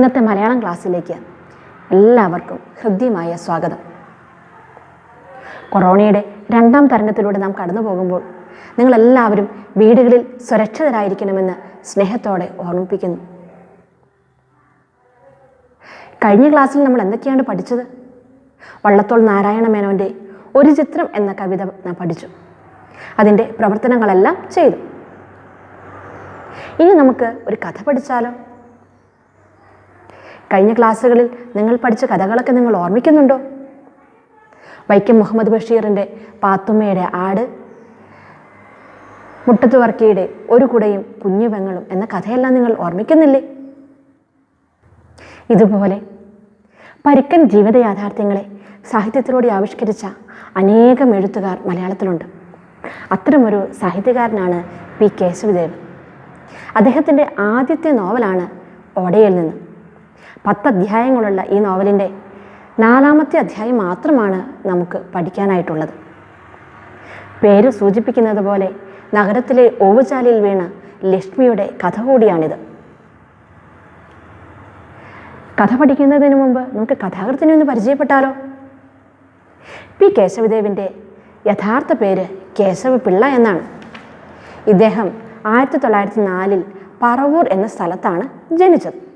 ഇന്നത്തെ മലയാളം ക്ലാസ്സിലേക്ക് എല്ലാവർക്കും ഹൃദ്യമായ സ്വാഗതം. കൊറോണയുടെ രണ്ടാം തരംഗത്തിലൂടെ നാം കടന്നു പോകുമ്പോൾ നിങ്ങളെല്ലാവരും വീടുകളിൽ സുരക്ഷിതരായിരിക്കണമെന്ന് സ്നേഹത്തോടെ ഓർമ്മിപ്പിക്കുന്നു. കഴിഞ്ഞ ക്ലാസ്സിൽ നമ്മൾ എന്തൊക്കെയാണ് പഠിച്ചത്? വള്ളത്തോൾ നാരായണ മേനോന്റെ ഒരു ചിത്രം എന്ന കവിത നാം പഠിച്ചു. അതിന്റെ പ്രവർത്തനങ്ങളെല്ലാം ചെയ്തു. ഇനി നമുക്ക് ഒരു കഥ പഠിച്ചാലോ? കഴിഞ്ഞ ക്ലാസ്സുകളിൽ നിങ്ങൾ പഠിച്ച കഥകളൊക്കെ നിങ്ങൾ ഓർമ്മിക്കുന്നുണ്ടോ? വൈക്കം മുഹമ്മദ് ബഷീറിന്റെ പാത്തുമ്മയുടെ ആട് മുട്ടത്ത് വർക്കിയുടെ ഒരു കുടയും കുഞ്ഞു പെങ്ങളും എന്ന കഥയെല്ലാം നിങ്ങൾ ഓർമ്മിക്കുന്നില്ലേ? ഇതുപോലെ പരുക്കൻ ജീവിത യാഥാർത്ഥ്യങ്ങളെ സാഹിത്യത്തിലൂടെ ആവിഷ്കരിച്ച അനേകം എഴുത്തുകാർ മലയാളത്തിലുണ്ട്. അത്തരമൊരു സാഹിത്യകാരനാണ് പി കേശവദേവ്. അദ്ദേഹത്തിന്റെ ആദ്യത്തെ നോവലാണ് ഓടയിൽ നിന്ന്. പത്ത് അധ്യായങ്ങളുള്ള ഈ നോവലിന്റെ നാലാമത്തെ അധ്യായം മാത്രമാണ് നമുക്ക് പഠിക്കാനായിട്ടുള്ളത്. പേര് സൂചിപ്പിക്കുന്നത് പോലെ നഗരത്തിലെ ഓവുചാലിൽ വീണ ലക്ഷ്മിയുടെ കഥ കൂടിയാണിത്. കഥ പഠിക്കുന്നതിന് മുമ്പ് നമുക്ക് കഥാകൃത്തിനെ ഒന്ന് പരിചയപ്പെട്ടാലോ? പി. കേശവദേവിന്റെ യഥാർത്ഥ പേര് കേശവ പിള്ള എന്നാണ്. ഇദ്ദേഹം ആയിരത്തി തൊള്ളായിരത്തി നാലിൽ പറവൂർ എന്ന സ്ഥലത്താണ് ജനിച്ചത്.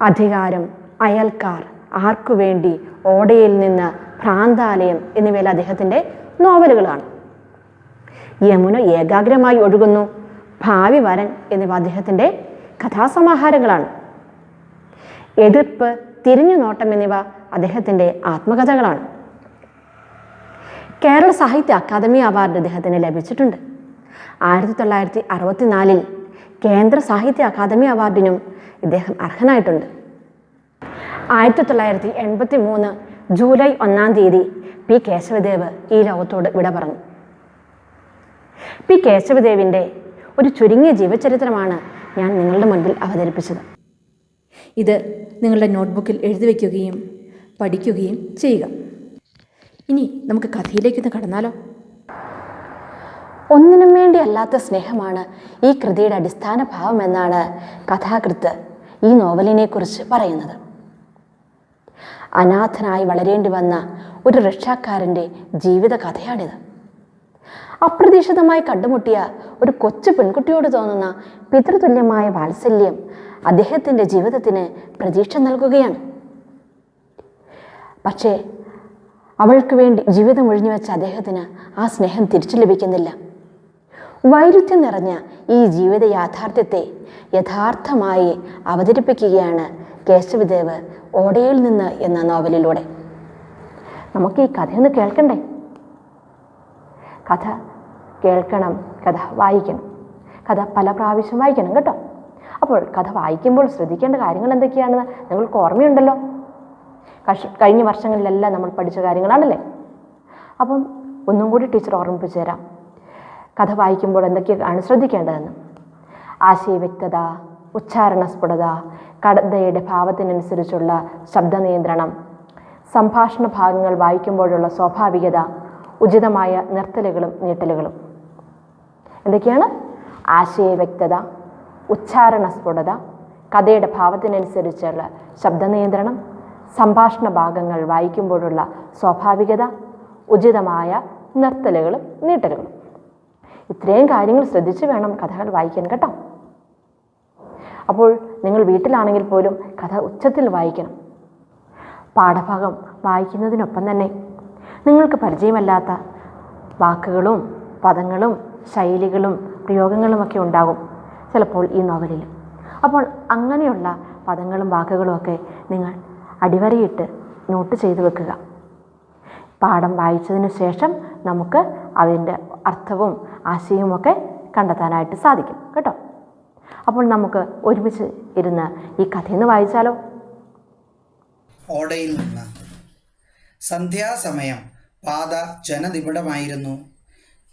അധികാരം അയൽക്കാർ ആർക്കുവേണ്ടി ഓടയിൽ നിന്ന് ഭ്രാന്താലയം എന്നിവയിൽ അദ്ദേഹത്തിന്റെ നോവലുകളാണ്. യമുന ഏകാഗ്രമായി ഒഴുകുന്നു. ഭാവി വരൻ എന്നിവ അദ്ദേഹത്തിന്റെ കഥാസമാഹാരങ്ങളാണ്. എതിർപ്പ് തിരിഞ്ഞു നോട്ടം എന്നിവ അദ്ദേഹത്തിന്റെ ആത്മകഥകളാണ്. കേരള സാഹിത്യ അക്കാദമി അവാർഡ് അദ്ദേഹത്തിന് ലഭിച്ചിട്ടുണ്ട്. ആയിരത്തി തൊള്ളായിരത്തി അറുപത്തിനാലിൽ കേന്ദ്ര സാഹിത്യ അക്കാദമി അവാർഡിനും ഇദ്ദേഹം അർഹനായിട്ടുണ്ട്. ആയിരത്തി തൊള്ളായിരത്തി എൺപത്തി മൂന്ന് ജൂലൈ ഒന്നാം തീയതി പി കേശവദേവ് ഈ ലോകത്തോട് വിട പറഞ്ഞു. പി കേശവദേവിന്റെ ഒരു ചുരുങ്ങിയ ജീവചരിത്രമാണ് ഞാൻ നിങ്ങളുടെ മുൻപിൽ അവതരിപ്പിച്ചത്. ഇത് നിങ്ങളുടെ നോട്ട്ബുക്കിൽ എഴുതി വയ്ക്കുകയും പഠിക്കുകയും ചെയ്യുക. ഇനി നമുക്ക് കഥയിലേക്കൊന്ന് കടന്നാലോ? ഒന്നിനും വേണ്ടി അല്ലാത്ത സ്നേഹമാണ് ഈ കൃതിയുടെ അടിസ്ഥാന ഭാവമെന്നാണ് കഥാകൃത്ത് ഈ നോവലിനെക്കുറിച്ച് പറയുന്നത്. അനാഥനായി വളരേണ്ടി വന്ന ഒരു രക്ഷാക്കാരന്റെ ജീവിത കഥയാണിത്. അപ്രതീക്ഷിതമായി കണ്ടുമുട്ടിയ ഒരു കൊച്ചു പെൺകുട്ടിയോട് തോന്നുന്ന പിതൃതുല്യമായ വാത്സല്യം അദ്ദേഹത്തിന്റെ ജീവിതത്തിന് പ്രതീക്ഷ നൽകുകയാണ്. പക്ഷേ അവൾക്ക് വേണ്ടി ജീവിതം ഒഴിഞ്ഞു വെച്ച അദ്ദേഹത്തിന് ആ സ്നേഹം തിരിച്ചു ലഭിക്കുന്നില്ല. വൈരുദ്ധ്യം നിറഞ്ഞ ഈ ജീവിത യാഥാർത്ഥ്യത്തെ യഥാർത്ഥമായി അവതരിപ്പിക്കുകയാണ് കേശവദേവ് ഓടയിൽ നിന്ന് എന്ന നോവലിലൂടെ. നമുക്ക് ഈ കഥയൊന്ന് കേൾക്കണ്ടേ? കഥ കേൾക്കണം കഥ വായിക്കണം കഥ പല പ്രാവശ്യം വായിക്കണം കേട്ടോ. അപ്പോൾ കഥ വായിക്കുമ്പോൾ ശ്രദ്ധിക്കേണ്ട കാര്യങ്ങൾ എന്തൊക്കെയാണെന്ന് നിങ്ങൾക്ക് ഓർമ്മയുണ്ടല്ലോ. കഷ് കഴിഞ്ഞ വർഷങ്ങളിലെല്ലാം നമ്മൾ പഠിച്ച കാര്യങ്ങളാണല്ലേ? അപ്പം ഒന്നും കൂടി ടീച്ചർ ഓർമ്മിപ്പിച്ചു തരാം. കഥ വായിക്കുമ്പോൾ എന്തൊക്കെയാണ് ശ്രദ്ധിക്കേണ്ടതെന്ന്? ആശയവ്യക്തത ഉച്ചാരണ സ്ഫുടത കടതയുടെ ഭാവത്തിനനുസരിച്ചുള്ള ശബ്ദ നിയന്ത്രണം സംഭാഷണ ഭാഗങ്ങൾ വായിക്കുമ്പോഴുള്ള സ്വാഭാവികത ഉചിതമായ നിർത്തലുകളും നീട്ടലുകളും എന്തൊക്കെയാണ്? ആശയവ്യക്തത ഉച്ചാരണ സ്ഫുടത കഥയുടെ ഭാവത്തിനനുസരിച്ചുള്ള ശബ്ദ നിയന്ത്രണം സംഭാഷണ ഭാഗങ്ങൾ വായിക്കുമ്പോഴുള്ള സ്വാഭാവികത ഉചിതമായ നിർത്തലുകളും നീട്ടലുകളും. ഇത്രയും കാര്യങ്ങൾ ശ്രദ്ധിച്ചു വേണം കഥകൾ വായിക്കാൻ കേട്ടോ. അപ്പോൾ നിങ്ങൾ വീട്ടിലാണെങ്കിൽ പോലും കഥ ഉച്ചത്തിൽ വായിക്കണം. പാഠഭാഗം വായിക്കുന്നതിനൊപ്പം തന്നെ നിങ്ങൾക്ക് പരിചയമല്ലാത്ത വാക്കുകളും പദങ്ങളും ശൈലികളും പ്രയോഗങ്ങളുമൊക്കെ ഉണ്ടാകും ചിലപ്പോൾ ഈ നോവലിൽ. അപ്പോൾ അങ്ങനെയുള്ള പദങ്ങളും വാക്കുകളുമൊക്കെ നിങ്ങൾ അടിവരയിട്ട് നോട്ട് ചെയ്തു വെക്കുക. പാഠം വായിച്ചതിന് ശേഷം നമുക്ക് അതിന്റെ അർത്ഥവും ആശയവുമൊക്കെ കണ്ടെത്താനായിട്ട് സാധിക്കും. കേട്ടോ? അപ്പോൾ നമുക്ക് ഒരുമിച്ച് ഇരുന്ന് ഈ കഥയെന്ന് വായിച്ചാലോ? ഓടയിൽ നിന്ന് സന്ധ്യാസമയം പാത ജനനിബിഡമായിരുന്നു.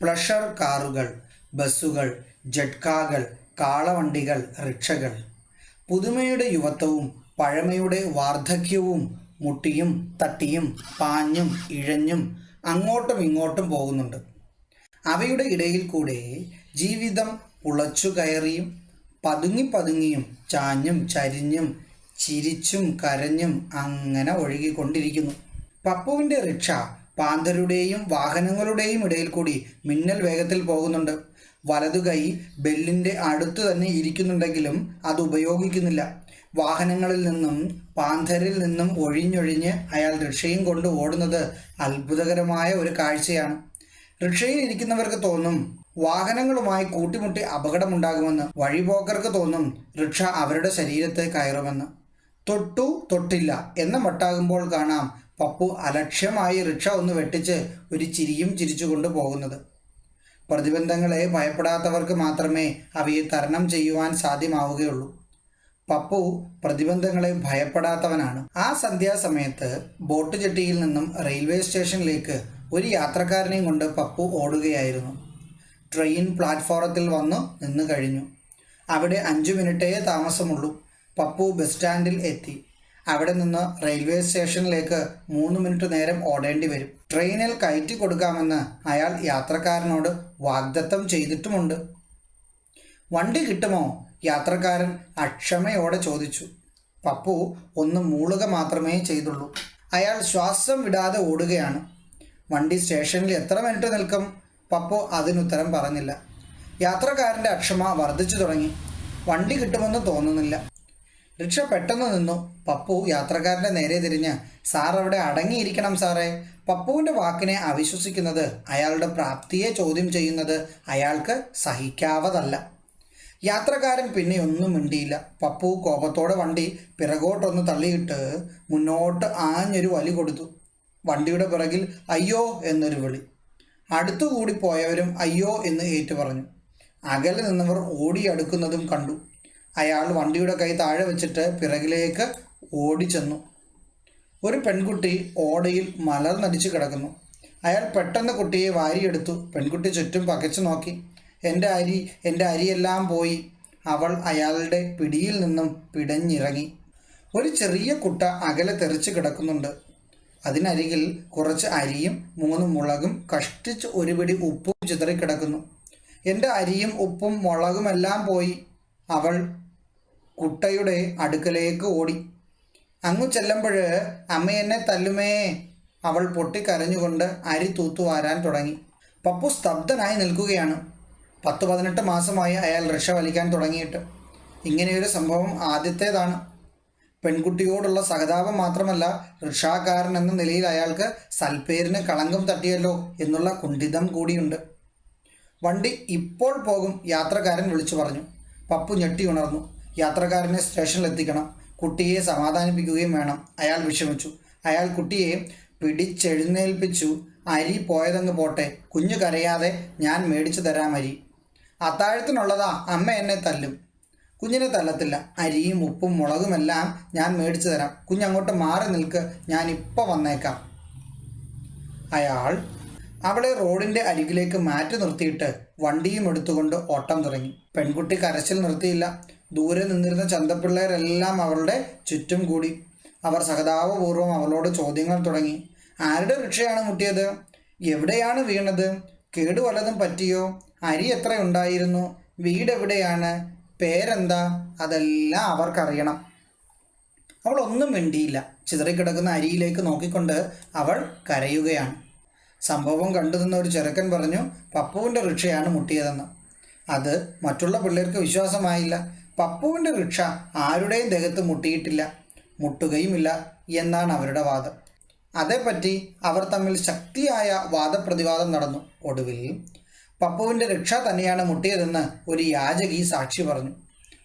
പ്ലഷർ കാറുകൾ ബസ്സുകൾ ജഡ്കാകൾ കാളവണ്ടികൾ റിക്ഷകൾ. പുതുമയുടെ യുവത്വവും പഴമയുടെ വാർദ്ധക്യവും മുട്ടിയും തട്ടിയും പാഞ്ഞും ഇഴഞ്ഞും അങ്ങോട്ടും ഇങ്ങോട്ടും പോകുന്നുണ്ട്. അവയുടെ ഇടയിൽ കൂടെ ജീവിതം ഉളച്ചു കയറിയും പതുങ്ങി പതുങ്ങിയും ചാഞ്ഞും ചരിഞ്ഞും ചിരിച്ചും കരഞ്ഞും അങ്ങനെ ഒഴുകിക്കൊണ്ടിരിക്കുന്നു. പപ്പുവിന്റെ റിക്ഷ പാന്തരുടെയും വാഹനങ്ങളുടെയും ഇടയിൽ കൂടി മിന്നൽ വേഗത്തിൽ പോകുന്നുണ്ട്. വലതു കൈ ബെല്ലിന്റെ അടുത്ത് തന്നെ ഇരിക്കുന്നുണ്ടെങ്കിലും അത് ഉപയോഗിക്കുന്നില്ല. വാഹനങ്ങളിൽ നിന്നും പാന്തരിൽ നിന്നും ഒഴിഞ്ഞൊഴിഞ്ഞ് അയാൾ റിക്ഷയും കൊണ്ട് ഓടുന്നത് അത്ഭുതകരമായ ഒരു കാഴ്ചയാണ്. റിക്ഷയിൽ ഇരിക്കുന്നവർക്ക് തോന്നും വാഹനങ്ങളുമായി കൂട്ടിമുട്ടി അപകടമുണ്ടാകുമെന്ന് വഴിപോക്കർക്ക് തോന്നും റിക്ഷ അവരുടെ ശരീരത്തെ കയറുമെന്ന്. തൊട്ടു തൊട്ടില്ല എന്ന മട്ടാകുമ്പോൾ കാണാം പപ്പു അലക്ഷ്യമായി റിക്ഷ ഒന്ന് വെട്ടിച്ച് ഒരു ചിരിയും ചിരിച്ചുകൊണ്ട് പോകുന്നത്. പ്രതിബന്ധങ്ങളെ ഭയപ്പെടാത്തവർക്ക് മാത്രമേ അവയെ തരണം ചെയ്യുവാൻ സാധ്യമാവുകയുള്ളൂ. പപ്പു പ്രതിബന്ധങ്ങളെ ഭയപ്പെടാത്തവനാണ്. ആ സന്ധ്യാസമയത്ത് ബോട്ട് ജെട്ടിയിൽ നിന്നും റെയിൽവേ സ്റ്റേഷനിലേക്ക് ഒരു യാത്രക്കാരനെയും കൊണ്ട് പപ്പു ഓടുകയായിരുന്നു. ട്രെയിൻ പ്ലാറ്റ്ഫോറത്തിൽ വന്ന് നിന്ന് കഴിഞ്ഞു. അവിടെ അഞ്ചു മിനിറ്റേ താമസമുള്ളൂ. പപ്പു ബസ് സ്റ്റാൻഡിൽ എത്തി. അവിടെ നിന്ന് റെയിൽവേ സ്റ്റേഷനിലേക്ക് മൂന്ന് മിനിറ്റ് നേരം ഓടേണ്ടി വരും. ട്രെയിനിൽ കയറ്റി കൊടുക്കാമെന്ന് അയാൾ യാത്രക്കാരനോട് വാഗ്ദത്തം ചെയ്തിട്ടുമുണ്ട്. വണ്ടി കിട്ടുമോ? യാത്രക്കാരൻ അക്ഷമയോടെ ചോദിച്ചു. പപ്പു ഒന്ന് മൂളുക മാത്രമേ ചെയ്തുള്ളൂ. അയാൾ ശ്വാസം വിടാതെ ഓടുകയാണ്. വണ്ടി സ്റ്റേഷനിൽ എത്ര മിനിറ്റ് നിൽക്കും? പപ്പു അതിനുത്തരം പറഞ്ഞില്ല. യാത്രക്കാരന്റെ അക്ഷമ വർദ്ധിച്ചു തുടങ്ങി. വണ്ടി കിട്ടുമെന്ന് തോന്നുന്നില്ല. റിക്ഷ പെട്ടെന്ന് നിന്നു. പപ്പു യാത്രക്കാരന്റെ നേരെ തിരിഞ്ഞ് സാർ അവിടെ അടങ്ങിയിരിക്കണം സാറേ. പപ്പുവിന്റെ വാക്കിനെ അവിശ്വസിക്കുന്നത് അയാളുടെ പ്രാപ്തിയെ ചോദ്യം ചെയ്യുന്നത് അയാൾക്ക് സഹിക്കാവതല്ല. യാത്രക്കാരൻ പിന്നെ ഒന്നും മിണ്ടിയില്ല. പപ്പു കോപത്തോടെ വണ്ടി പിറകോട്ടൊന്ന് തള്ളിയിട്ട് മുന്നോട്ട് ആഞ്ഞൊരു വലി കൊടുത്തു. വണ്ടിയുടെ പിറകിൽ അയ്യോ എന്നൊരു വിളി. അടുത്തുകൂടി പോയവരും അയ്യോ എന്ന് ഏറ്റു പറഞ്ഞു അകലെ നിന്നവർ ഓടിയടുക്കുന്നതും കണ്ടു. അയാൾ വണ്ടിയുടെ കൈ താഴെ വെച്ചിട്ട് പിറകിലേക്ക് ഓടിച്ചെന്നു. ഒരു പെൺകുട്ടി ഓടയിൽ മലർന്നടിച്ച് കിടക്കുന്നു. അയാൾ പെട്ടെന്ന് കുട്ടിയെ വാരിയെടുത്തു. പെൺകുട്ടി ചുറ്റും പകച്ചു നോക്കി. എന്റെ അരി എന്റെ അരിയെല്ലാം പോയി. അവൾ അയാളുടെ പിടിയിൽ നിന്നും പിടഞ്ഞിറങ്ങി. ഒരു ചെറിയ കുട്ട അകലെ തെറിച്ച് കിടക്കുന്നുണ്ട്. അതിനരികിൽ കുറച്ച് അരിയും മൂന്ന് മുളകും കഷ്ടിച്ച് ഒരു പിടി ഉപ്പും ചിതറിക്കിടക്കുന്നു എന്റെ അരിയും ഉപ്പും മുളകുമെല്ലാം പോയി. അവൾ കുട്ടയുടെ അടുക്കലേക്ക് ഓടി. അങ്ങു ചെല്ലുമ്പോൾ അമ്മ എന്നെ തല്ലുമേ. അവൾ പൊട്ടിക്കരഞ്ഞുകൊണ്ട് അരി തൂത്തുവാരാൻ തുടങ്ങി. പപ്പു സ്തബ്ധനായി നിൽക്കുകയാണ്. പത്ത് പതിനെട്ട് മാസമായി അയാൾ റിക്ഷ വലിക്കാൻ തുടങ്ങിയിട്ട്. ഇങ്ങനെയൊരു സംഭവം ആദ്യത്തേതാണ്. പെൺകുട്ടിയോടുള്ള സഹതാപം മാത്രമല്ല റിക്ഷാക്കാരൻ എന്ന നിലയിൽ അയാൾക്ക് സൽപ്പേരിന് കളങ്കം തട്ടിയല്ലോ എന്നുള്ള കുണ്ഠിതം കൂടിയുണ്ട്. വണ്ടി ഇപ്പോൾ പോകും യാത്രക്കാരൻ വിളിച്ചു പറഞ്ഞു. പപ്പു ഞെട്ടി ഉണർന്നു. യാത്രക്കാരനെ സ്റ്റേഷനിൽ എത്തിക്കണം. കുട്ടിയെ സമാധാനിപ്പിക്കുകയും വേണം. അയാൾ വിഷമിച്ചു. അയാൾ കുട്ടിയെ പിടിച്ചെഴുന്നേൽപ്പിച്ചു. അരി പോയതങ്ങ് പോട്ടെ. കുഞ്ഞു കരയാതെ ഞാൻ മേടിച്ചു തരാം അരി. അത്താഴത്തിനുള്ളതാ അമ്മ എന്നെ തല്ലും. കുഞ്ഞിനെ തല്ലത്തില്ല. അരിയും ഉപ്പും മുളകുമെല്ലാം ഞാൻ മേടിച്ചു തരാം. കുഞ്ഞങ്ങോട്ട് മാറി നിൽക്ക്. ഞാൻ ഇപ്പോൾ വന്നേക്കാം. അയാൾ അവളെ റോഡിന്റെ അരികിലേക്ക് മാറ്റി നിർത്തിയിട്ട് വണ്ടിയും എടുത്തുകൊണ്ട് ഓട്ടം തുടങ്ങി. പെൺകുട്ടി കരച്ചിൽ നിർത്തിയില്ല. ദൂരെ നിന്നിരുന്ന ചന്തപ്പിള്ളേരെല്ലാം അവളുടെ ചുറ്റും കൂടി. അവർ സഹതാപപൂർവം അവളോട് ചോദ്യങ്ങൾ തുടങ്ങി. ആരുടെ റിക്ഷയാണ് മുട്ടിയത്? എവിടെയാണ് വീണത്? കേടു വല്ലതും പറ്റിയോ? അരി എത്രയുണ്ടായിരുന്നു വീടെവിടെയാണ് പേരെന്താ? അതെല്ലാം അവർക്കറിയണം. അവൾ ഒന്നും മിണ്ടിയില്ല. ചിതറിക്കിടക്കുന്ന അരിയിലേക്ക് നോക്കിക്കൊണ്ട് അവൾ കരയുകയാണ്. സംഭവം കണ്ടു നിന്ന ഒരു ചെറുക്കൻ പറഞ്ഞു പപ്പുവിന്റെ റിക്ഷയാണ് മുട്ടിയതെന്ന്. അത് മറ്റുള്ള പിള്ളേർക്ക് വിശ്വാസമായില്ല. പപ്പുവിന്റെ റിക്ഷ ആരുടെയും ദേഹത്ത് മുട്ടിയിട്ടില്ല. മുട്ടുകയുമില്ല എന്നാണ് അവരുടെ വാദം. അതേപ്പറ്റി അവർ തമ്മിൽ ശക്തിയായ വാദപ്രതിവാദം നടന്നു. ഒടുവിൽ പപ്പുവിന്റെ രക്ഷ തന്നെയാണ് മുട്ടിയതെന്ന് ഒരു യാചകി സാക്ഷി പറഞ്ഞു.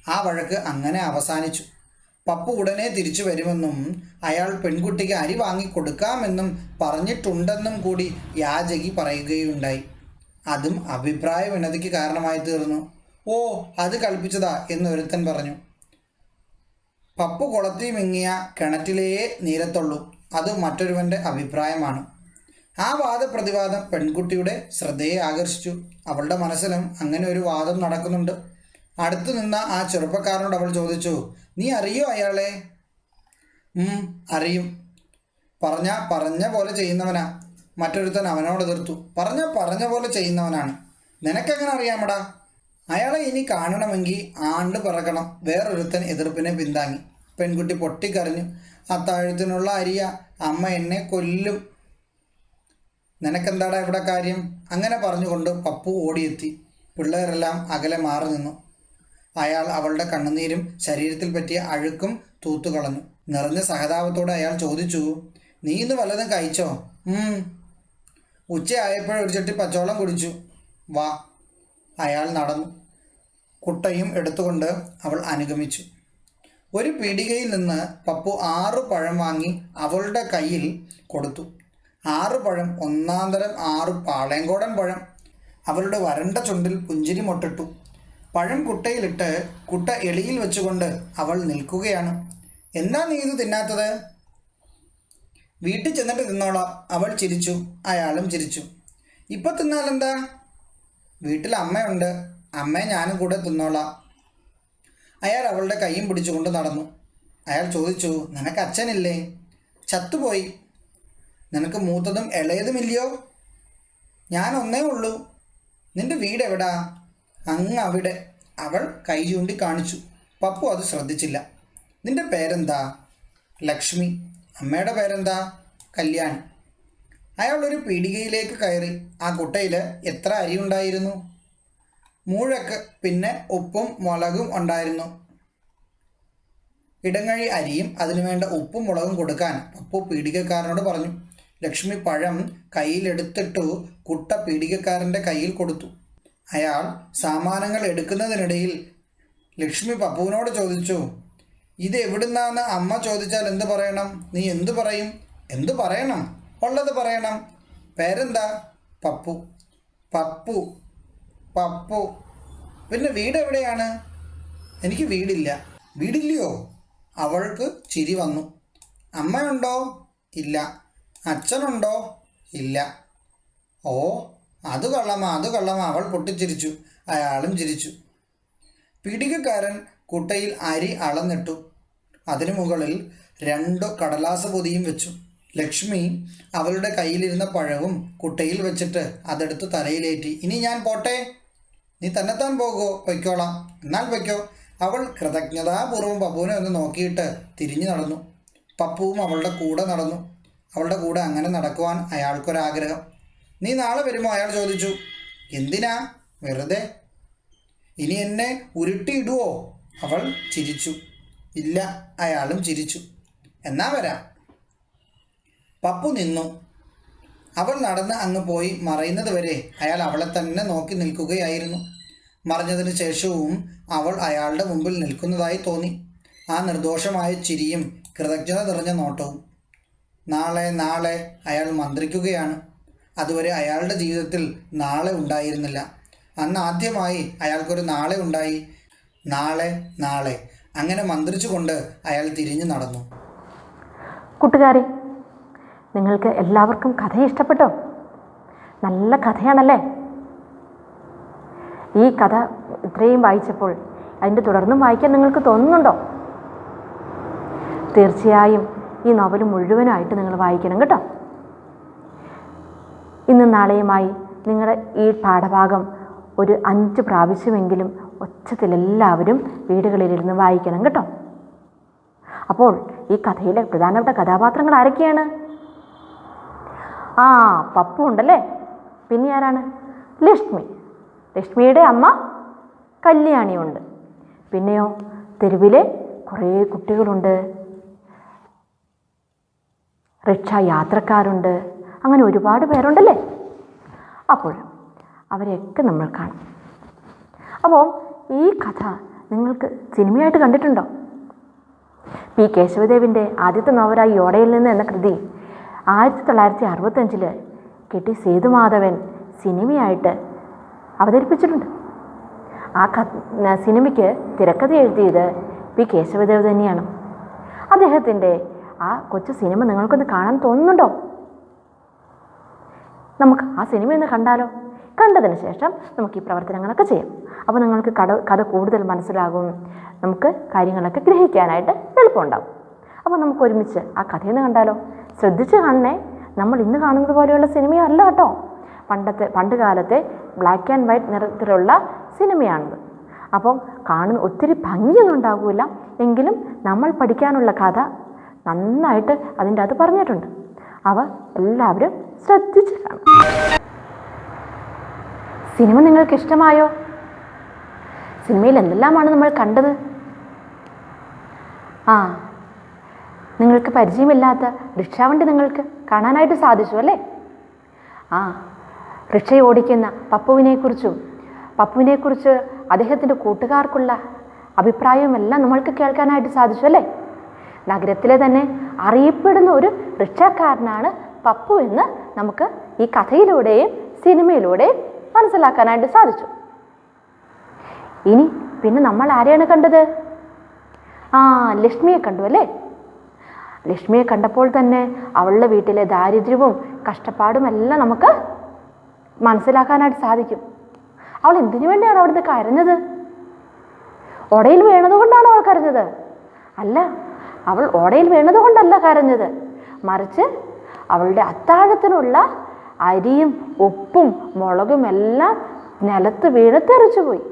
ആ വഴക്ക് അങ്ങനെ അവസാനിച്ചു. പപ്പു ഉടനെ തിരിച്ചു വരുമെന്നും അയാൾ പെൺകുട്ടിക്ക് അരി വാങ്ങിക്കൊടുക്കാമെന്നും പറഞ്ഞിട്ടുണ്ടെന്നും കൂടി യാചകി പറയുകയുണ്ടായി. അതും അഭിപ്രായ വിനതിക്ക് കാരണമായി തീർന്നു. ഓ അത് കൽപ്പിച്ചതാ എന്ന് ഒരുത്തൻ പറഞ്ഞു. പപ്പു കുളത്തിൽ മിങ്ങിയ കിണറ്റിലേ നീരത്തുള്ളൂ. അത് മറ്റൊരുവന്റെ അഭിപ്രായമാണ്. ആ വാദപ്രതിവാദം പെൺകുട്ടിയുടെ ശ്രദ്ധയെ ആകർഷിച്ചു. അവളുടെ മനസ്സിലും അങ്ങനെ ഒരു വാദം നടക്കുന്നുണ്ട്. അടുത്തു നിന്ന ആ ചെറുപ്പക്കാരനോട് അവൾ ചോദിച്ചു നീ അറിയോ അയാളെ? അറിയും. പറഞ്ഞ പറഞ്ഞ പോലെ ചെയ്യുന്നവനാ. മറ്റൊരുത്തൻ അവനോട് എതിർത്തു. പറഞ്ഞ പറഞ്ഞ പോലെ ചെയ്യുന്നവനാണ്. നിനക്കെങ്ങനെ അറിയാമടാ? അയാളെ ഇനി കാണണമെങ്കിൽ ആണ്ട് പറക്കണം. വേറൊരുത്തൻ എതിർപ്പിനെ പിന്താങ്ങി. പെൺകുട്ടി പൊട്ടിക്കരഞ്ഞു. അത്താഴത്തിനുള്ള അരിയ. അമ്മ എന്നെ കൊല്ലും. നിനക്കെന്താടാ ഇവിടെ കാര്യം? അങ്ങനെ പറഞ്ഞുകൊണ്ട് പപ്പു ഓടിയെത്തി. പിള്ളേരെല്ലാം അകലെ മാറി നിന്നു. അയാൾ അവളുടെ കണ്ണുനീരും ശരീരത്തിൽ പറ്റിയ അഴുക്കും തൂത്തുകളഞ്ഞു നിറഞ്ഞ സഹതാപത്തോടെ അയാൾ ചോദിച്ചു നീ ഇന്ന് വല്ലതും കഴിച്ചോ? ഉച്ചയായപ്പോഴൊരു ചട്ടി പച്ചോളം കുടിച്ചു. വാ. അയാൾ നടന്നു. കുട്ടയും എടുത്തുകൊണ്ട് അവൾ അനുഗമിച്ചു. ഒരു പീടികയിൽ നിന്ന് പപ്പു ആറ് പഴം വാങ്ങി അവളുടെ കയ്യിൽ കൊടുത്തു. ആറ് പഴം ഒന്നാം തരം ആറ് പാളയങ്കോടൻ പഴം. അവളുടെ വരണ്ട ചുണ്ടിൽ പുഞ്ചിരി മൊട്ടിട്ടു. പഴം കുട്ടയിലിട്ട് കുട്ട എളിയിൽ വെച്ചുകൊണ്ട് അവൾ നിൽക്കുകയാണ്. എന്നാ നീ ഇത് തിന്നാത്തത്? വീട്ടിൽ ചെന്നിട്ട് തിന്നോളാം അവൾ ചിരിച്ചു. അയാളും ചിരിച്ചു. ഇപ്പൊ തിന്നാലെന്താ? വീട്ടിൽ അമ്മയുണ്ട്. അമ്മയെ ഞാനും കൂടെ തിന്നോളാം. അയാൾ അവളുടെ കൈയും പിടിച്ചുകൊണ്ട് നടന്നു. അയാൾ ചോദിച്ചു നിനക്ക് അച്ഛനില്ലേ? ചത്തുപോയി. നിനക്ക് മൂത്തതും ഇളയതുമില്ലയോ? ഞാൻ ഒന്നേ ഉള്ളൂ. നിന്റെ വീട് എവിടാ? അങ്ങ് അവിടെ. അവൾ കൈ ചൂണ്ടി കാണിച്ചു. പപ്പു അത് ശ്രദ്ധിച്ചില്ല. നിന്റെ പേരെന്താ? ലക്ഷ്മി. അമ്മയുടെ പേരെന്താ? കല്യാണി. അയാൾ ഒരു പീടികയിലേക്ക് കയറി. ആ കുട്ടയിൽ എത്ര അരി ഉണ്ടായിരുന്നു? മൂഴക്ക് പിന്നെ ഉപ്പും മുളകും ഉണ്ടായിരുന്നു. ഇടങ്ങഴി അരിയും അതിനുവേണ്ട ഉപ്പും മുളകും കൊടുക്കാൻ പപ്പു പീടികക്കാരനോട് പറഞ്ഞു. ലക്ഷ്മി പഴം കയ്യിലെടുത്തിട്ടു കുട്ട പീടികക്കാരന്റെ കയ്യിൽ കൊടുത്തു. അയാൾ സാമാനങ്ങൾ എടുക്കുന്നതിനിടയിൽ ലക്ഷ്മി പപ്പുവിനോട് ചോദിച്ചു ഇത് എവിടുന്നാന്ന് അമ്മ ചോദിച്ചാൽ എന്തു പറയണം? നീ എന്തു പറയും? എന്തു പറയണം? ഉള്ളത് പറയണം. പേരെന്താ? പപ്പു. പപ്പു? പപ്പു. പിന്നെ വീട് എവിടെയാണ്? എനിക്ക് വീടില്ല. വീടില്ലയോ? അവൾക്ക് ചിരി വന്നു. അമ്മയുണ്ടോ? ഇല്ല. അച്ഛനുണ്ടോ? ഇല്ല. ഓ അത് കള്ളമാ അത് കള്ളമാ. അവൾ പൊട്ടിച്ചിരിച്ചു. അയാളും ചിരിച്ചു. പിടികക്കാരൻ കുട്ടയിൽ അരി അളന്നിട്ടു. അതിനു മുകളിൽ രണ്ടു കടലാസ പൊതിയും വെച്ചു. ലക്ഷ്മി അവളുടെ കയ്യിലിരുന്ന പഴവും കുട്ടയിൽ വെച്ചിട്ട് അതെടുത്ത് തലയിലേറ്റി. ഇനി ഞാൻ പോട്ടെ. നീ തന്നെത്താൻ പോകുമോ പൊയ്ക്കോളാം. എന്നാൽ പൊയ്ക്കോ. അവൾ കൃതജ്ഞതാപൂർവം പപ്പുവിനെ ഒന്ന് നോക്കിയിട്ട് തിരിഞ്ഞു നടന്നു. പപ്പുവും അവളുടെ കൂടെ നടന്നു. അവളുടെ കൂടെ അങ്ങനെ നടക്കുവാൻ അയാൾക്കൊരാഗ്രഹം. നീ നാളെ വരുമോ? അയാൾ ചോദിച്ചു. എന്തിനാ? വെറുതെ. ഇനി എന്നെ ഉരുട്ടിയിടുവോ? അവൾ ചിരിച്ചു. ഇല്ല അയാളും ചിരിച്ചു. എന്നാ വരാം. പപ്പു നിന്നു. അവൾ നടന്ന് അങ്ങ് പോയി. മറയുന്നത് വരെ അയാൾ അവളെ തന്നെ നോക്കി നിൽക്കുകയായിരുന്നു. മറിഞ്ഞതിന് ശേഷവും അവൾ അയാളുടെ മുമ്പിൽ നിൽക്കുന്നതായി തോന്നി. ആ നിർദോഷമായ ചിരിയും കൃതജ്ഞത നിറഞ്ഞ നോട്ടവും. നാളെ നാളെ അയാൾ മന്ത്രിക്കുകയാണ്. അതുവരെ അയാളുടെ ജീവിതത്തിൽ നാളെ ഉണ്ടായിരുന്നില്ല. അന്ന് ആദ്യമായി അയാൾക്കൊരു നാളെ ഉണ്ടായി. നാളെ നാളെ. അങ്ങനെ മന്ത്രിച്ചുകൊണ്ട് അയാൾ തിരിഞ്ഞു നടന്നു. കൂട്ടുകാരെ നിങ്ങൾക്ക് എല്ലാവർക്കും കഥ ഇഷ്ടപ്പെട്ടോ? നല്ല കഥയാണല്ലേ? ഈ കഥ ഇത്രയും വായിച്ചപ്പോൾ അതിന്റെ തുടർന്നും വായിക്കാൻ നിങ്ങൾക്ക് തോന്നുന്നുണ്ടോ? തീർച്ചയായും ഈ നോവൽ മുഴുവനായിട്ട് നിങ്ങൾ വായിക്കണം കേട്ടോ. ഇന്നും നാളെയുമായി നിങ്ങളുടെ ഈ പാഠഭാഗം ഒരു അഞ്ച് പ്രാവശ്യമെങ്കിലും ഒച്ചത്തിലെല്ലാവരും വീടുകളിലിരുന്ന് വായിക്കണം കേട്ടോ. അപ്പോൾ ഈ കഥയിലെ പ്രധാനപ്പെട്ട കഥാപാത്രങ്ങൾ ആരൊക്കെയാണ്? ആ പപ്പു ഉണ്ടല്ലേ? പിന്നെ ആരാണ്? ലക്ഷ്മി. ലക്ഷ്മിയുടെ അമ്മ കല്യാണിയുണ്ട്. പിന്നെയോ തെരുവിലെ കുറേ കുട്ടികളുണ്ട്. റിക്ഷ യാത്രക്കാരുണ്ട്. അങ്ങനെ ഒരുപാട് പേരുണ്ടല്ലേ? അപ്പോൾ അവരെയൊക്കെ നമ്മൾ കാണും. അപ്പോൾ ഈ കഥ നിങ്ങൾക്ക് സിനിമയായിട്ട് കണ്ടിട്ടുണ്ടോ? പി കേശവദേവിന്റെ ആദ്യത്തെ നോവലായി യോടയിൽ നിന്ന് എന്ന കൃതി ആയിരത്തി തൊള്ളായിരത്തി അറുപത്തഞ്ചിൽ കെ ടി സേതുമാധവൻ സിനിമയായിട്ട് അവതരിപ്പിച്ചിട്ടുണ്ട്. ആ സിനിമയ്ക്ക് തിരക്കഥ എഴുതിയത് പി കേശവദേവ് തന്നെയാണ്. അദ്ദേഹത്തിന്റെ ആ കൊച്ചു സിനിമ നിങ്ങൾക്കൊന്ന് കാണാൻ തോന്നുന്നുണ്ടോ? നമുക്ക് ആ സിനിമ ഒന്ന് കണ്ടാലോ? കണ്ടതിന് ശേഷം നമുക്ക് ഈ പ്രവർത്തനങ്ങളൊക്കെ ചെയ്യാം. അപ്പോൾ നിങ്ങൾക്ക് കഥ കഥ കൂടുതൽ മനസ്സിലാകും. നമുക്ക് കാര്യങ്ങളൊക്കെ ഗ്രഹിക്കാനായിട്ട് എളുപ്പമുണ്ടാകും അപ്പോൾ നമുക്ക് ഒരുമിച്ച് ആ കഥയെന്ന് കണ്ടാലോ? ശ്രദ്ധിച്ച് കാണണേ. നമ്മൾ ഇന്ന് കാണുന്നത് പോലെയുള്ള സിനിമയല്ല കേട്ടോ. പണ്ടത്തെ പണ്ട് കാലത്തെ ബ്ലാക്ക് ആൻഡ് വൈറ്റ് നിറത്തിലുള്ള സിനിമയാണിത്. അപ്പം കാണുന്ന ഒത്തിരി ഭംഗിയൊന്നും ഉണ്ടാകില്ല എങ്കിലും നമ്മൾ പഠിക്കാനുള്ള കഥ നന്നായിട്ട് അതിന്റെ അത് പറഞ്ഞിട്ടുണ്ട്. അവ എല്ലാവരും ശ്രദ്ധിച്ച് കാണും സിനിമ നിങ്ങൾക്ക് ഇഷ്ടമായോ? സിനിമയിൽ എന്തെല്ലാമാണ് നമ്മൾ കണ്ടത്? ആ നിങ്ങൾക്ക് പരിചയമില്ലാത്ത റിക്ഷാവണ്ടി നിങ്ങൾക്ക് കാണാനായിട്ട് സാധിച്ചു അല്ലേ? ആ റിക്ഷ ഓടിക്കുന്ന പപ്പുവിനെക്കുറിച്ചും പപ്പുവിനെക്കുറിച്ച് അദ്ദേഹത്തിന്റെ കൂട്ടുകാർക്കുള്ള അഭിപ്രായവുമെല്ലാം നമ്മൾക്ക് കേൾക്കാനായിട്ട് സാധിച്ചു അല്ലേ? നഗരത്തിലെ തന്നെ അറിയപ്പെടുന്ന ഒരു റിക്ഷക്കാരനാണ് പപ്പു എന്ന് നമുക്ക് ഈ കഥയിലൂടെയും സിനിമയിലൂടെയും മനസ്സിലാക്കാനായിട്ട് സാധിച്ചു. ഇനി പിന്നെ നമ്മൾ ആരെയാണ് കണ്ടത്? ആ ലക്ഷ്മിയെ കണ്ടു അല്ലേ? ലക്ഷ്മിയെ കണ്ടപ്പോൾ തന്നെ അവളുടെ വീട്ടിലെ ദാരിദ്ര്യവും കഷ്ടപ്പാടും എല്ലാം നമുക്ക് മനസ്സിലാക്കാനായിട്ട് സാധിക്കും. അവൾ എന്തിനു വേണ്ടിയാണ് അവിടുന്ന് കരഞ്ഞത്? ഓടയിൽ വീണത് കൊണ്ടാണ് അവൾ കരഞ്ഞത്? അല്ല അവൾ ഓടയിൽ വീണത് കൊണ്ടല്ല കരഞ്ഞത്. മറിച്ച് അവളുടെ അത്താഴത്തിനുള്ള അരിയും ഉപ്പും മുളകും എല്ലാം നിലത്ത് വീണ് തെറിച്ചു പോയി.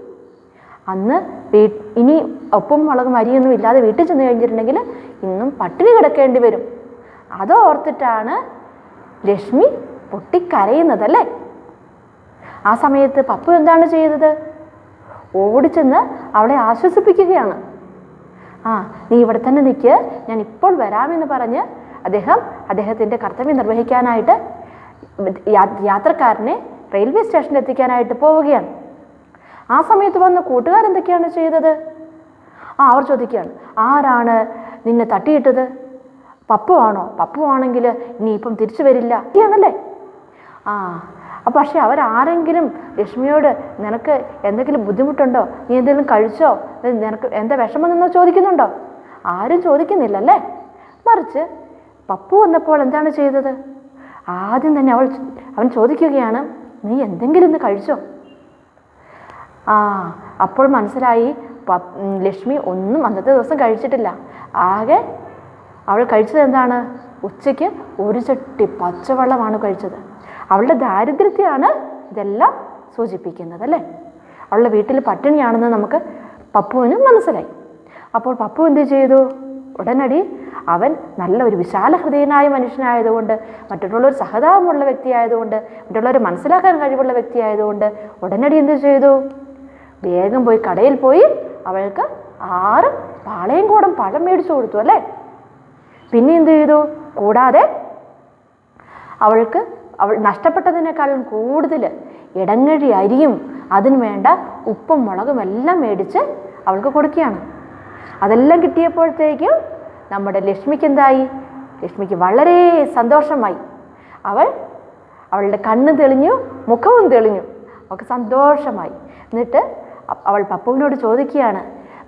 അന്ന് വീ ഇനി ഉപ്പും മുളകും അരിയൊന്നും ഇല്ലാതെ വീട്ടിൽ ചെന്ന് കഴിഞ്ഞിട്ടുണ്ടെങ്കിൽ ഇന്നും പട്ടിണി കിടക്കേണ്ടി വരും. അതോർത്തിട്ടാണ് ലക്ഷ്മി പൊട്ടിക്കരയുന്നത് അല്ലേ? ആ സമയത്ത് പപ്പു എന്താണ് ചെയ്തത്? ഓടിച്ചെന്ന് അവളെ ആശ്വസിപ്പിക്കുകയാണ്. ആ നീ ഇവിടെ തന്നെ നിൽക്ക് ഞാൻ ഇപ്പോൾ വരാമെന്ന് പറഞ്ഞ് അദ്ദേഹം അദ്ദേഹത്തിന്റെ കർത്തവ്യം നിർവഹിക്കാനായിട്ട് യാത്രക്കാരനെ റെയിൽവേ സ്റ്റേഷനിൽ എത്തിക്കാനായിട്ട് പോവുകയാണ്. ആ സമയത്ത് വന്ന കൂട്ടുകാരെന്തൊക്കെയാണ് ചെയ്തത്? ആ അവർ ചോദിക്കുകയാണ് ആരാണ് നിന്നെ തട്ടിയിട്ടത്? പപ്പു ആണോ? പപ്പു ആണെങ്കിൽ ഇനി ഇപ്പം തിരിച്ചു വരില്ല. ആണല്ലേ ആ അപ്പം പക്ഷേ അവരാരെങ്കിലും ലക്ഷ്മിയോട് നിനക്ക് എന്തെങ്കിലും ബുദ്ധിമുട്ടുണ്ടോ? നീ എന്തെങ്കിലും കഴിച്ചോ? നിനക്ക് എന്താ വിഷമം നിന്നോ ചോദിക്കുന്നുണ്ടോ? ആരും ചോദിക്കുന്നില്ല അല്ലേ മറിച്ച് പപ്പു വന്നപ്പോൾ എന്താണ് ചെയ്തത്? ആദ്യം തന്നെ അവൾ അവൻ ചോദിക്കുകയാണ് നീ എന്തെങ്കിലും ഇന്ന് കഴിച്ചോ? ആ അപ്പോൾ മനസ്സിലായി ലക്ഷ്മി ഒന്നും അന്നത്തെ ദിവസം കഴിച്ചിട്ടില്ല. ആകെ അവൾ കഴിച്ചത് എന്താണ്? ഉച്ചയ്ക്ക് ഒരു ചട്ടി പച്ചവെള്ളമാണ് കഴിച്ചത്. അവളുടെ ദാരിദ്ര്യത്തെയാണ് ഇതെല്ലാം സൂചിപ്പിക്കുന്നത് അല്ലേ? അവളുടെ വീട്ടിൽ പട്ടിണിയാണെന്ന് നമുക്ക് പപ്പുവിന് മനസ്സിലായി. അപ്പോൾ പപ്പു എന്ത് ചെയ്തു? ഉടനടി അവൻ നല്ല ഒരു വിശാല ഹൃദയനായ മനുഷ്യനായതുകൊണ്ട് മറ്റുള്ളവർ സഹതാപമുള്ള വ്യക്തിയായതുകൊണ്ട് മറ്റുള്ളവരെ മനസ്സിലാക്കാൻ കഴിവുള്ള വ്യക്തിയായതുകൊണ്ട് ഉടനടി എന്ത് ചെയ്തു? വേഗം പോയി കടയിൽ പോയി അവൾക്ക് ആറ് പാളയും കൂടം പഴം മേടിച്ചു കൊടുത്തു അല്ലേ? പിന്നെ എന്ത് ചെയ്തു? കൂടാതെ അവൾക്ക് അവൾ നഷ്ടപ്പെട്ടതിനേക്കാളും കൂടുതൽ ഇടങ്ങഴി അരിയും അതിന് വേണ്ട ഉപ്പും മുളകും എല്ലാം മേടിച്ച് അവൾക്ക് കൊടുക്കുകയാണ്. അതെല്ലാം കിട്ടിയപ്പോഴത്തേക്കും നമ്മുടെ ലക്ഷ്മിക്ക് എന്തായി? ലക്ഷ്മിക്ക് വളരെ സന്തോഷമായി. അവൾ അവളുടെ കണ്ണ് തെളിഞ്ഞു മുഖവും തെളിഞ്ഞു. അവൾക്ക് സന്തോഷമായി. എന്നിട്ട് അവൾ പപ്പുവിനോട് ചോദിക്കുകയാണ്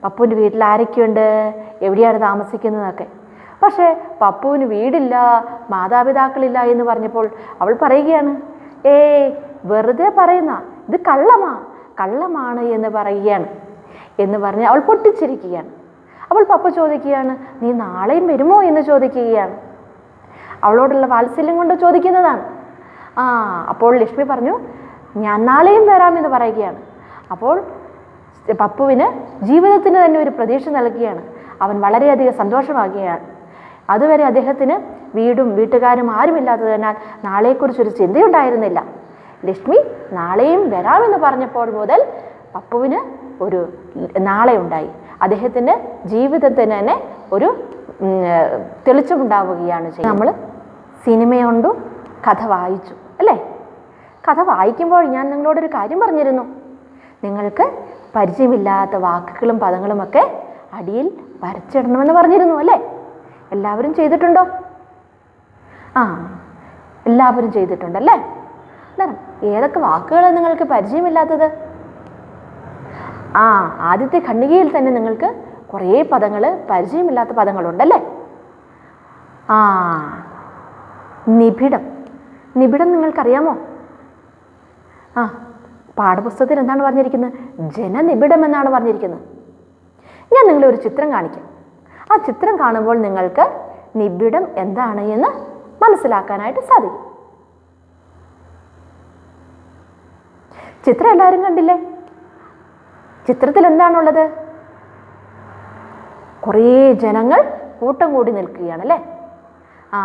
പപ്പുവിന്റെ വീട്ടിൽ ആരൊക്കെയുണ്ട്? എവിടെയാണ് താമസിക്കുന്നതൊക്കെ? പക്ഷേ പപ്പുവിന് വീടില്ല മാതാപിതാക്കളില്ല എന്ന് പറഞ്ഞപ്പോൾ അവൾ പറയുകയാണ് ഏ വെറുതെ പറയുന്ന ഇത് കള്ളമാ കള്ളമാണ് എന്ന് പറയുകയാണ് എന്ന് പറഞ്ഞ് അവൾ പൊട്ടിച്ചിരിക്കുകയാണ്. അപ്പോൾ പപ്പ ചോദിക്കുകയാണ് നീ നാളെയും വരുമോ? എന്ന് ചോദിക്കുകയാണ്. അവളോടുള്ള വാത്സല്യം കൊണ്ട് ചോദിക്കുന്നതാണ്. ആ അപ്പോൾ ലക്ഷ്മി പറഞ്ഞു ഞാൻ നാളെയും വരാമെന്ന് പറയുകയാണ്. അപ്പോൾ പപ്പുവിന് ജീവിതത്തിന് തന്നെ ഒരു പ്രതീക്ഷ നൽകുകയാണ്. അവൻ വളരെയധികം സന്തോഷമാകുകയാണ്. അതുവരെ അദ്ദേഹത്തിന് വീടും വീട്ടുകാരും ആരുമില്ലാത്തതിനാൽ നാളെക്കുറിച്ചൊരു ചിന്തയുണ്ടായിരുന്നില്ല. ലക്ഷ്മി നാളെയും വരാമെന്ന് പറഞ്ഞപ്പോൾ മുതൽ പപ്പുവിന് ഒരു നാളെ ഉണ്ടായി. അദ്ദേഹത്തിന്റെ ജീവിതത്തിന് തന്നെ ഒരു തെളിച്ചമുണ്ടാവുകയാണ് ചെയ്യുന്നത് നമ്മൾ സിനിമ കൊണ്ടു കഥ വായിച്ചു അല്ലേ? കഥ വായിക്കുമ്പോൾ ഞാൻ നിങ്ങളോടൊരു കാര്യം പറഞ്ഞിരുന്നു. നിങ്ങൾക്ക് പരിചയമില്ലാത്ത വാക്കുകളും പദങ്ങളുമൊക്കെ അടിയിൽ വരച്ചിടണമെന്ന് പറഞ്ഞിരുന്നു അല്ലേ? എല്ലാവരും ചെയ്തിട്ടുണ്ടോ? ആ എല്ലാവരും ചെയ്തിട്ടുണ്ടല്ലേ? ഏതൊക്കെ വാക്കുകളാണ് നിങ്ങൾക്ക് പരിചയമില്ലാത്തത്? ആ ആദ്യത്തെ ഖണ്ഡികയിൽ തന്നെ നിങ്ങൾക്ക് കുറേ പദങ്ങൾ പരിചയമില്ലാത്ത പദങ്ങളുണ്ടല്ലേ? ആ നിബിഡം. നിബിഡം നിങ്ങൾക്കറിയാമോ? ആ പാഠപുസ്തകത്തിൽ എന്താണ് പറഞ്ഞിരിക്കുന്നത്? ജനനിബിഡം എന്നാണ് പറഞ്ഞിരിക്കുന്നത്. ഞാൻ നിങ്ങളെ ഒരു ചിത്രം കാണിക്കാം. ആ ചിത്രം കാണുമ്പോൾ നിങ്ങൾക്ക് നിബിഡം എന്താണ് എന്ന് മനസ്സിലാക്കാനായിട്ട് സാധിക്കും. ചിത്രം എല്ലാവരും കണ്ടില്ലേ? ചിത്രത്തിൽ എന്താണുള്ളത്? കുറേ ജനങ്ങൾ കൂട്ടം കൂടി നിൽക്കുകയാണ് അല്ലേ? ആ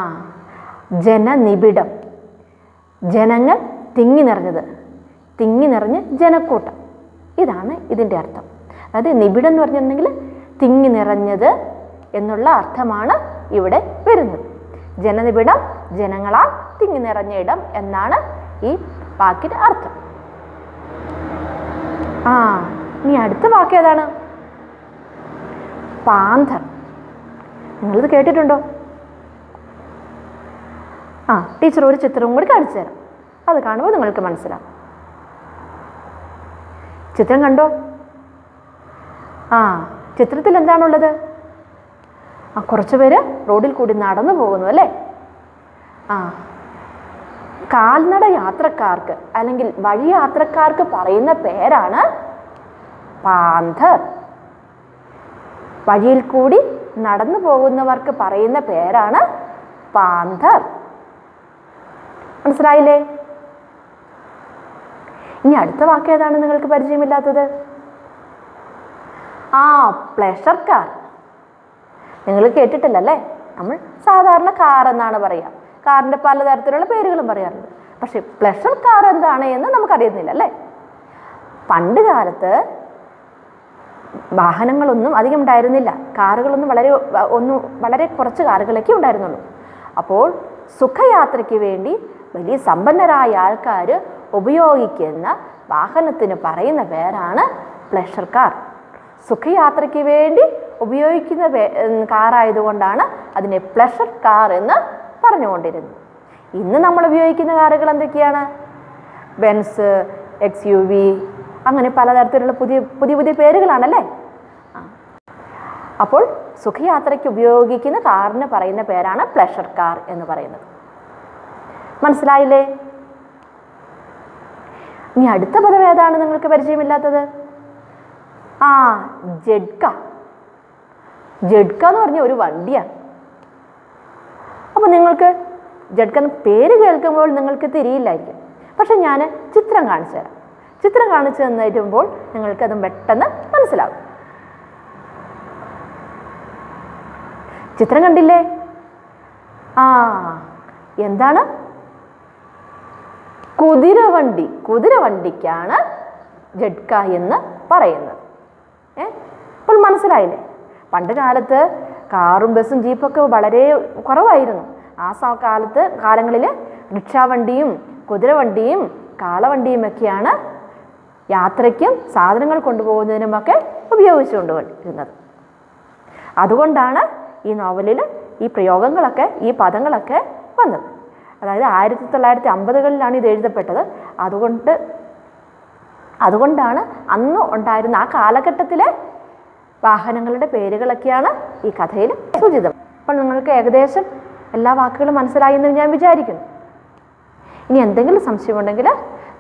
ജനനിബിഡം. ജനങ്ങൾ തിങ്ങി നിറഞ്ഞത്. തിങ്ങി നിറഞ്ഞ് ജനക്കൂട്ടം. ഇതാണ് ഇതിന്റെ അർത്ഥം. അതായത് നിബിഡം എന്ന് പറഞ്ഞിട്ടുണ്ടെങ്കിൽ തിങ്ങി നിറഞ്ഞത് എന്നുള്ള അർത്ഥമാണ് ഇവിടെ വരുന്നത്. ജനനിബിഡം ജനങ്ങളാൽ തിങ്ങി നിറഞ്ഞ ഇടം എന്നാണ് ഈ വാക്കിന്റെ അർത്ഥം. ആ ഇനി അടുത്ത വാക്ക് ഏതാണ്? പാന്തർ നിങ്ങളിത് കേട്ടിട്ടുണ്ടോ? ആ ടീച്ചർ ഒരു ചിത്രവും കൂടി കാണിച്ചു തരാം. അത് കാണുമ്പോൾ നിങ്ങൾക്ക് മനസ്സിലാവും. ചിത്രം കണ്ടോ? ആ ചിത്രത്തിൽ എന്താണുള്ളത്? ആ കുറച്ച് പേര് റോഡിൽ കൂടി നടന്നു പോകുന്നു അല്ലേ? ആ. കാൽനട യാത്രക്കാർക്ക് അല്ലെങ്കിൽ വഴി യാത്രക്കാർക്ക് പറയുന്ന പേരാണ് പാന്തർ. വഴിയിൽ കൂടി നടന്നു പോകുന്നവർക്ക് പറയുന്ന പേരാണ് പാന്തർ. മനസ്സിലായില്ലേ? ഇനി അടുത്ത വാക്ക് ഏതാണ് നിങ്ങൾക്ക് പരിചയമില്ലാത്തത്? ആ പ്ലഷർ കാർ കേട്ടിട്ടില്ല അല്ലേ നമ്മൾ സാധാരണ കാർ എന്നാണ് പറയുക കാറിന്റെ പലതരത്തിലുള്ള പേരുകളും പറയാറുണ്ട്. പക്ഷെ പ്ലഷർ കാർ എന്താണ് എന്ന് നമുക്കറിയുന്നില്ല അല്ലേ പണ്ട് കാലത്ത് വാഹനങ്ങളൊന്നും അധികം ഉണ്ടായിരുന്നില്ല. കാറുകളൊന്നും വളരെ ഒന്നും വളരെ കുറച്ച് കാറുകളൊക്കെ ഉണ്ടായിരുന്നുള്ളൂ. അപ്പോൾ സുഖയാത്രയ്ക്ക് വേണ്ടി വലിയ സമ്പന്നരായ ആൾക്കാർ ഉപയോഗിക്കുന്ന വാഹനത്തിന് പറയുന്ന പേരാണ് പ്ലഷർ കാർ സുഖയാത്രയ്ക്ക് വേണ്ടി ഉപയോഗിക്കുന്ന കാറായതുകൊണ്ടാണ് അതിനെ പ്ലഷർ കാർ എന്ന് പറഞ്ഞുകൊണ്ടിരുന്നത്. ഇന്ന് നമ്മൾ ഉപയോഗിക്കുന്ന കാറുകൾ എന്തൊക്കെയാണ്? ബെൻസ് എക്സ് യു വി അങ്ങനെ പലതരത്തിലുള്ള പുതിയ പുതിയ പുതിയ പേരുകളാണല്ലേ? അപ്പോൾ സുഖയാത്രയ്ക്ക് ഉപയോഗിക്കുന്ന കാറിന് പറയുന്ന പേരാണ് പ്ലഷർ കാർ എന്ന് പറയുന്നത്. മനസ്സിലായില്ലേ? ഇനി അടുത്ത പദം ഏതാണ് നിങ്ങൾക്ക് പരിചയമില്ലാത്തത്? ആ ജഡ്ക ജഡ്ക എന്ന് പറഞ്ഞ ഒരു വണ്ടിയാണ് അപ്പോൾ നിങ്ങൾക്ക് ജഡ്ക എന്ന പേര് കേൾക്കുമ്പോൾ നിങ്ങൾക്ക് തിരിയില്ലായിരിക്കും. പക്ഷെ ഞാൻ ചിത്രം കാണിച്ചു തരാം. ചിത്രം കാണിച്ചു തന്നിരുമ്പോൾ നിങ്ങൾക്കത് പെട്ടെന്ന് മനസ്സിലാവും. ചിത്രം കണ്ടില്ലേ? ആ എന്താണ്? കുതിരവണ്ടി കുതിരവണ്ടിക്കാണ് ജഡ്ക എന്ന് പറയുന്നത്. ഏ? അപ്പോൾ മനസ്സിലായില്ലേ? പണ്ട് കാലത്ത് കാറും ബസ്സും ജീപ്പൊക്കെ വളരെ കുറവായിരുന്നു. ആ കാലത്ത് കാലങ്ങളിൽ റിക്ഷാവണ്ടിയും കുതിരവണ്ടിയും കാളവണ്ടിയുമൊക്കെയാണ് യാത്രയ്ക്കും സാധനങ്ങൾ കൊണ്ടുപോകുന്നതിനുമൊക്കെ ഉപയോഗിച്ചുകൊണ്ടിരുന്നത്. അതുകൊണ്ടാണ് ഈ നോവലിൽ ഈ പ്രയോഗങ്ങളൊക്കെ ഈ പദങ്ങളൊക്കെ വന്നത്. അതായത് ആയിരത്തി തൊള്ളായിരത്തി അമ്പതുകളിലാണ് ഇത് എഴുതപ്പെട്ടത്. അതുകൊണ്ട് അതുകൊണ്ടാണ് അന്ന് ഉണ്ടായിരുന്ന ആ കാലഘട്ടത്തിലെ വാഹനങ്ങളുടെ പേരുകളൊക്കെയാണ് ഈ കഥയിൽ സൂചിതം. അപ്പോൾ നിങ്ങൾക്ക് ഏകദേശം എല്ലാ വാക്കുകളും മനസ്സിലായി എന്ന് ഞാൻ വിചാരിക്കുന്നു. ഇനി എന്തെങ്കിലും സംശയമുണ്ടെങ്കിൽ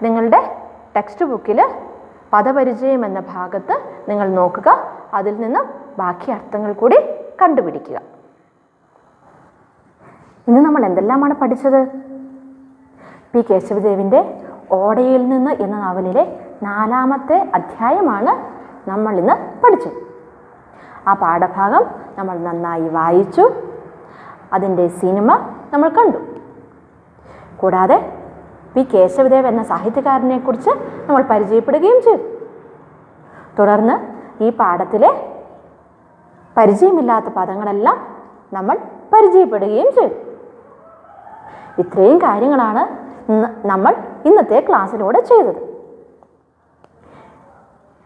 നിങ്ങളുടെ ടെക്സ്റ്റ് ബുക്കിൽ പദപരിചയം എന്ന ഭാഗത്ത് നിങ്ങൾ നോക്കുക. അതിൽ നിന്ന് ബാക്കി അർത്ഥങ്ങൾ കൂടി കണ്ടുപിടിക്കുക. ഇന്ന് നമ്മൾ എന്തെല്ലാമാണ് പഠിച്ചത്? പി. കേശവദേവിന്റെ ഓടയിൽ നിന്ന് എന്ന നോവലിലെ നാലാമത്തെ അധ്യായമാണ് നമ്മൾ ഇന്ന് പഠിച്ചത്. ആ പാഠഭാഗം നമ്മൾ നന്നായി വായിച്ചു. അതിന്റെ സിനിമ നമ്മൾ കണ്ടു. കൂടാതെ പി കേശവദേവ് എന്ന സാഹിത്യകാരനെക്കുറിച്ച് നമ്മൾ പരിചയപ്പെടുകയും ചെയ്തു. തുടർന്ന് ഈ പാഠത്തിലെ പരിചയമില്ലാത്ത പദങ്ങളെല്ലാം നമ്മൾ പരിചയപ്പെടുകയും ചെയ്തു. ഇത്രയും കാര്യങ്ങളാണ് നമ്മൾ ഇന്നത്തെ ക്ലാസ്സിലൂടെ ചെയ്തത്.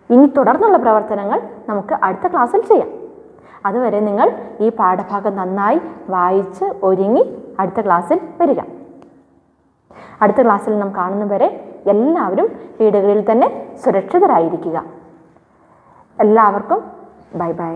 ഇനി തുടർന്നുള്ള പ്രവർത്തനങ്ങൾ നമുക്ക് അടുത്ത ക്ലാസ്സിൽ ചെയ്യാം. അതുവരെ നിങ്ങൾ ഈ പാഠഭാഗം നന്നായി വായിച്ച് ഒരുങ്ങി അടുത്ത ക്ലാസ്സിൽ വരിക. അടുത്ത ക്ലാസ്സിൽ നാം കാണുന്നവരെ എല്ലാവരും വീടുകളിൽ തന്നെ സുരക്ഷിതരായിരിക്കുക. എല്ലാവർക്കും ബൈ ബൈ.